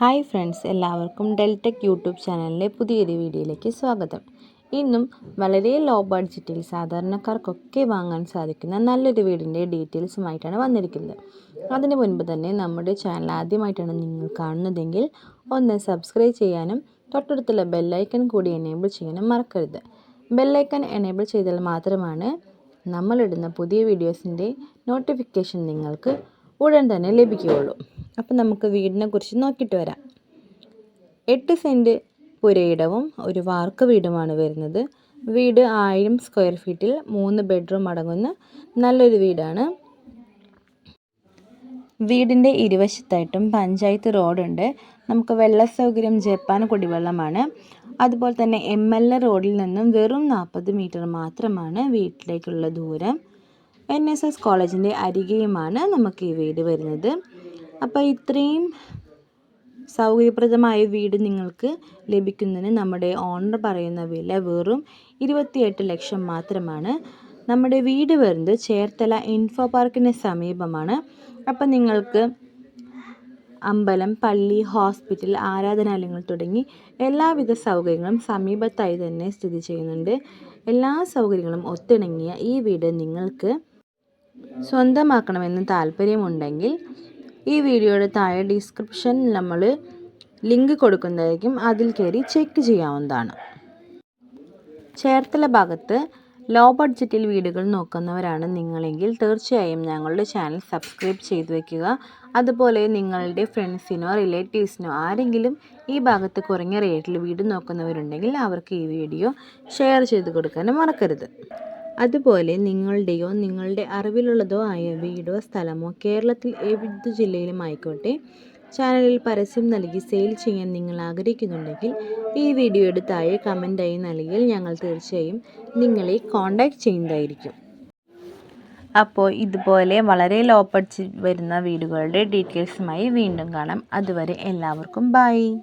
Hi friends എല്ലാവർക്കും Deltech YouTube ചാനലിലെ പുതിയൊരു വീഡിയോയിലേക്ക് സ്വാഗതം. ഇന്നും വളരെ ലോ ബഡ്ജറ്റിൽ സാധാരണക്കാർക്കൊക്കെ വാങ്ങാൻ സാധിക്കുന്ന നല്ലൊരു വീടിന്റെ ഡീറ്റെയിൽസുമായിട്ടാണ് വന്നിരിക്കുന്നത്. അതിന് മുൻപ് തന്നെ നമ്മുടെ ചാനൽ ആദ്യമായിട്ടാണ് നിങ്ങൾ കാണുന്നതെങ്കിൽ ഒന്ന് സബ്സ്ക്രൈബ് ചെയ്യാനും തൊട്ടടുത്തുള്ള ബെല്ലൈക്കൺ കൂടി എനേബിൾ ചെയ്യാനും മറക്കരുത്. ബെല്ലൈക്കൺ എനേബിൾ ചെയ്താൽ മാത്രമാണ് നമ്മളിടുന്ന പുതിയ വീഡിയോസിന്റെ നോട്ടിഫിക്കേഷൻ നിങ്ങൾക്ക് ഉടൻ തന്നെ ലഭിക്കുകയുള്ളൂ. അപ്പം നമുക്ക് വീടിനെ കുറിച്ച് നോക്കിയിട്ട് വരാം. എട്ട് സെന്റ് പുരയിടവും ഒരു വാർക്ക് വീടുമാണ് വരുന്നത്. വീട് ആയിരം സ്ക്വയർ ഫീറ്റിൽ മൂന്ന് ബെഡ്റൂം അടങ്ങുന്ന നല്ലൊരു വീടാണ്. വീടിന്റെ ഇരുവശത്തായിട്ടും പഞ്ചായത്ത് റോഡുണ്ട്. നമുക്ക് വെള്ള സൗകര്യം ജപ്പാൻ കുടിവെള്ളമാണ്. അതുപോലെ തന്നെ എം എൽ എ റോഡിൽ നിന്നും വെറും നാൽപ്പത് മീറ്റർ മാത്രമാണ് വീട്ടിലേക്കുള്ള ദൂരം. എൻ എസ് എസ് കോളേജിന്റെ അരികെയുമാണ് നമുക്ക് ഈ വീട് വരുന്നത്. അപ്പോൾ ഇത്രയും സൗകര്യപ്രദമായ വീട് നിങ്ങൾക്ക് ലഭിക്കുന്നതിന് നമ്മുടെ ഓണർ പറയുന്ന വില വെറും ഇരുപത്തിയെട്ട് ലക്ഷം മാത്രമാണ്. നമ്മുടെ വീട് വരുന്നത് ചേർത്തല ഇൻഫോ പാർക്കിന് സമീപമാണ്. അപ്പം നിങ്ങൾക്ക് അമ്പലം പള്ളി ഹോസ്പിറ്റൽ ആരാധനാലയങ്ങൾ തുടങ്ങി എല്ലാവിധ സൗകര്യങ്ങളും സമീപത്തായി തന്നെ സ്ഥിതി ചെയ്യുന്നുണ്ട്. എല്ലാ സൗകര്യങ്ങളും ഒത്തിണങ്ങിയ ഈ വീട് നിങ്ങൾക്ക് സ്വന്തമാക്കണമെന്ന് താല്പര്യമുണ്ടെങ്കിൽ ഈ വീഡിയോയുടെ താഴെ ഡിസ്ക്രിപ്ഷനിൽ നമ്മൾ ലിങ്ക് കൊടുക്കുന്നതായിരിക്കും. അതിൽ കയറി ചെക്ക് ചെയ്യാവുന്നതാണ്. ചേർത്തല ഭാഗത്ത് ലോ ബഡ്ജറ്റിൽ വീടുകൾ നോക്കുന്നവരാണ് നിങ്ങളെങ്കിൽ തീർച്ചയായും ഞങ്ങളുടെ ചാനൽ സബ്സ്ക്രൈബ് ചെയ്തു വയ്ക്കുക അതുപോലെ നിങ്ങളുടെ ഫ്രണ്ട്സിനോ റിലേറ്റീവ്സിനോ ആരെങ്കിലും ഈ ഭാഗത്ത് കുറഞ്ഞ റേറ്റിൽ വീട് നോക്കുന്നവരുണ്ടെങ്കിൽ അവർക്ക് ഈ വീഡിയോ ഷെയർ ചെയ്ത് കൊടുക്കാനും മറക്കരുത്. അതുപോലെ നിങ്ങളുടെയോ നിങ്ങളുടെ അറിവിലുള്ളതോ ആയ വീടോ സ്ഥലമോ കേരളത്തിൽ ഏത് ജില്ലയിലും ആയിക്കോട്ടെ. ചാനലിൽ പരസ്യം നൽകി സെയിൽ ചെയ്യാൻ നിങ്ങൾ ആഗ്രഹിക്കുന്നുണ്ടെങ്കിൽ ഈ വീഡിയോയുടെ താഴെ കമന്റായി നൽകിയാൽ ഞങ്ങൾ തീർച്ചയായും നിങ്ങളെ കോൺടാക്റ്റ് ചെയ്യുന്നതായിരിക്കും. അപ്പോൾ ഇതുപോലെ വളരെ ലോ ബഡ്ജറ്റ് വരുന്ന വീടുകളുടെ ഡീറ്റെയിൽസുമായി വീണ്ടും കാണാം. അതുവരെ എല്ലാവർക്കും ബൈ